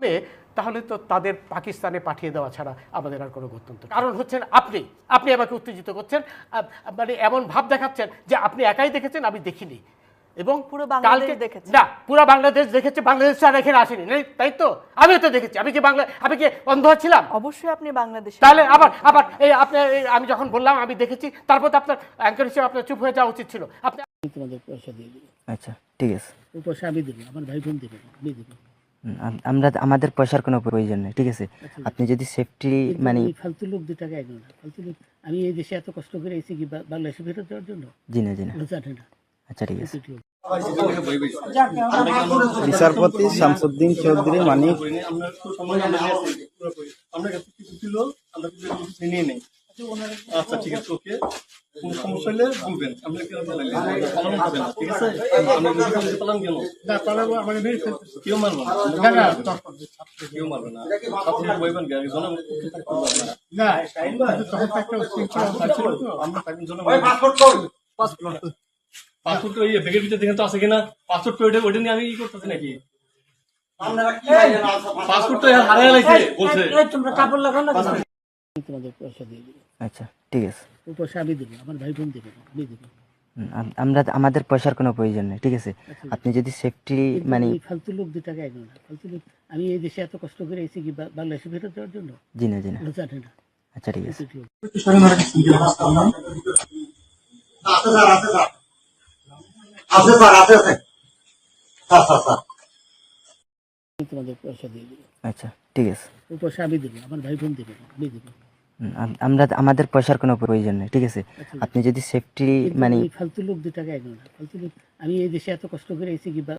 আমি তাহলে তো তাদের পাকিস্তানে পাঠিয়ে দেওয়া ছাড়া আমাদের আর কোনো গত্যন্তর কারণ হচ্ছেন আপনি আপনি আমাকে উত্তেজিত করছেন মানে এমন ভাব দেখাচ্ছেন যে আপনি একাই দেখেছেন আমি দেখিনি। এবং পুরো বাংলাদেশ দেখেছে। না পুরো বাংলাদেশ দেখেছে বাংলাদেশ আর এখানে আসেনি। নাই, তাই তো? আমিও তো দেখেছি। আমি কি বাংলা আমি কি অন্ধ ছিলাম? অবশ্যই আপনি বাংলাদেশ তাহলে আবার আবার এই আপনার আমি যখন বললাম আমি দেখেছি তারপর আপনার অ্যাঙ্কার হিসেবে আপনার চুপ হয়ে যাওয়া উচিত ছিল। আপনি তোমাদের পয়সা দিয়ে দেবো আচ্ছা ঠিক আছে। পয়সা আমি দেবো আমার ভাই বোন দেবে আমি দেবো। আম- আমরা আমাদের পয়সার কোনো প্রয়োজন নেই ঠিক আছে? আপনি যদি সেফটি মানে এই ফালতু লোক দু টাকা এগো না ফালতু লোক আমি এই দেশে এত কষ্ট করে এসেছি কি বাংলাদেশে ফেরত দেওয়ার জন্য? জি না জি না। জানে না। আচ্ছা ঠিক আছে। বিচারপতি শামসুদ্দিন চৌধুরী মানিক। আমরা কাছে ছিল আমরা কিছু নিয়ে নেই। আচ্ছা ঠিক আছে ওকে। কোন সমস্যা হলে বলবেন। আমরা কেউ পালন হবে না ঠিক আছে? আমরা যদি পালন কেন? না পালাবো আমাকে মেরে ফেলতে কেউ মারবে না। না কেউ মারবে না। আপনি বলবেন কি? আগে না। তখন একটা শৃঙ্খলা আমরা তাকে জনম পাসপোর্ট পাসপোর্ট ওই ব্যাগের ভিতরে দেখেন তো আছে কিনা? পাসপোর্ট ওইটা ওইটা নিয়ে আমি ই করতেছি নাকি? পাসপোর্ট তো হারিয়ে লাগছে বলছে। তোমাদের পয়সা দিয়ে দেবো। আচ্ছা ঠিক আছে। ওই পয়সা আমি দেবো আমার ভাই বোন দেবে আমি দেবো। আম- আমরা আমাদের পয়সার কোনো প্রয়োজন নেই ঠিক আছে? আপনি যদি সেফটি মানে এই ফালতু লোক দু টাকা এগো না ফালতু লোক আমি এই দেশে এত কষ্ট করে এসেছি কি বা- বাংলাদেশে ফেরত দেওয়ার জন্য? জি না জি না। ও জানে না। আচ্ছা ঠিক আছে। আছে স্যার আছে আছে স্যার স্যার স্যার তোমাদের পয়সা দিয়ে দেবো। আচ্ছা ঠিক আছে। পয়সা আমি দেবো আমার ভাই বোন দেবে আমি দেবো। আমরা আমাদের পয়সার কোনো প্রয়োজন নেই ঠিক আছে? আপনি যদি সেফটি মানে ফালতু লোক দু টাকা ফালতু লোক আমি এই দেশে এত কষ্ট করে এসে কি বা-